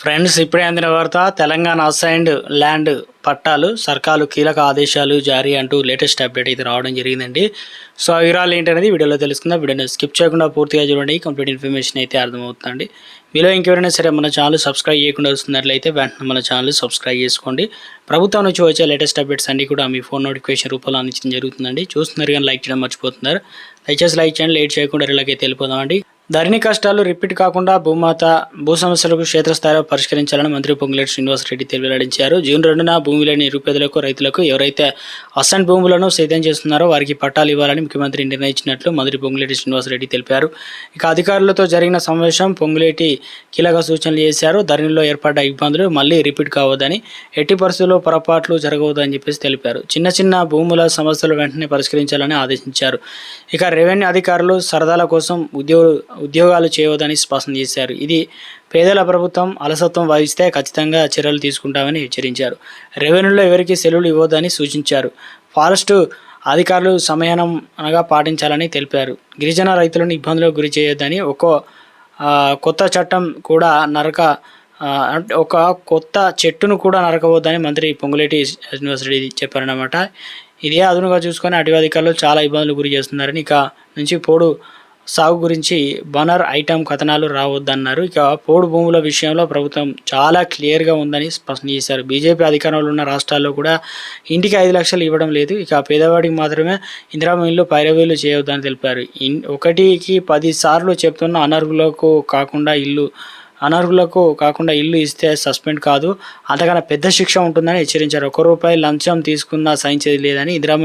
Friends ఇప్పుడే అందిన వార్త తెలంగాణ అసైన్డ్ ల్యాండ్ పట్టాలు సర్కారు కీలక ఆదేశాలు జారీ అంటూ లేటెస్ట్ అప్డేట్ అయితే రావడం జరిగిందండి. సో ఆ వివరాలు ఏంటనేది వీడియోలో తెలుసుకుందాం. వీడియోని స్కిప్ చేయకుండా పూర్తిగా చూడండి. కంప్లీట్ ఇన్ఫర్మేషన్ అయితే అర్థమవుతుందండి. మీలో ఇంకెవరైనా సరే మన ఛానల్ సబ్స్క్రైబ్ చేయకుండా వస్తున్నట్లయితే వెంటనే మన ఛానల్ సబ్స్క్రైబ్ చేసుకోండి. ప్రభుత్వం నుంచి వచ్చే లేటెస్ట్ అప్డేట్స్ అన్నీ కూడా మీ ఫోన్ నోటిఫికేషన్ రూపంలో అందించడం జరుగుతుందండి. చూస్తున్నారు కానీ లైక్ చేయడం మర్చిపోతున్నారు. దయచేసి లైక్ చేయండి. లేట్ చేయకుండా ఇలాగైతే వెళ్ళిపోదామండి. ధరణి కష్టాలు రిపీట్ కాకుండా భూమాత భూ సమస్యలకు క్షేత్రస్థాయిలో పరిష్కరించాలని మంత్రి పొంగులేటి శ్రీనివాసరెడ్డి వెల్లడించారు జూన్ రెండున భూమి లేని నిరుపేదలకు రైతులకు ఎవరైతే అసెంట్ భూములను సేద్యం చేస్తున్నారో వారికి పట్టాలు ఇవ్వాలని ముఖ్యమంత్రి నిర్ణయించినట్లు మంత్రి పొంగులేటి శ్రీనివాసరెడ్డి తెలిపారు. ఇక అధికారులతో జరిగిన సమావేశం పొంగులేటి కీలక సూచనలు చేశారు. ధరణిలో ఏర్పడ్డ ఇబ్బందులు మళ్ళీ రిపీట్ కావద్దని ఎట్టి పరిస్థితుల్లో పొరపాట్లు జరగవద్దని చెప్పేసి తెలిపారు. చిన్న చిన్న భూముల సమస్యలు వెంటనే పరిష్కరించాలని ఆదేశించారు. ఇక రెవెన్యూ అధికారులు సరదాల కోసం ఉద్యోగ ఉద్యోగాలు చేయవద్దని స్పష్టం చేశారు. ఇది పేదల ప్రభుత్వం అలసత్వం వహిస్తే ఖచ్చితంగా చర్యలు తీసుకుంటామని హెచ్చరించారు. రెవెన్యూలో ఎవరికి సెలవులు ఇవ్వద్దని సూచించారు. ఫారెస్టు అధికారులు సమయానం అనగా పాటించాలని తెలిపారు. గిరిజన రైతులను ఇబ్బందులకు గురి చేయొద్దని ఒక్కో కొత్త చట్టం కూడా నరక ఒక కొత్త చెట్టును కూడా నరకవద్దని మంత్రి పొంగులేటి శ్రీనివాసరెడ్డి చెప్పారనమాట ఇదే అదునుగా చూసుకొని అటవీ అధికారులు చాలా ఇబ్బందులు గురి చేస్తున్నారని ఇక నుంచి పోడు సాగు గురించి బనర్ ఐటమ్ కథనాలు రావద్దన్నారు. ఇక పోడు భూముల విషయంలో ప్రభుత్వం చాలా క్లియర్గా ఉందని స్పష్టం చేశారు. బీజేపీ అధికారంలో ఉన్న రాష్ట్రాల్లో కూడా ఇంటికి ఐదు లక్షలు ఇవ్వడం లేదు. ఇక పేదవాడికి మాత్రమే ఇందిరామ పైరవీలు చేయవద్దని తెలిపారు. ఒకటికి పది సార్లు చెప్తున్న అనర్హులకు కాకుండా ఇల్లు అనర్హులకు కాకుండా ఇల్లు ఇస్తే సస్పెండ్ కాదు. అంతకన్నా పెద్ద శిక్ష ఉంటుందని హెచ్చరించారు. ఒక్క రూపాయి లంచం తీసుకున్నా సహించేది లేదని ఇందిరామ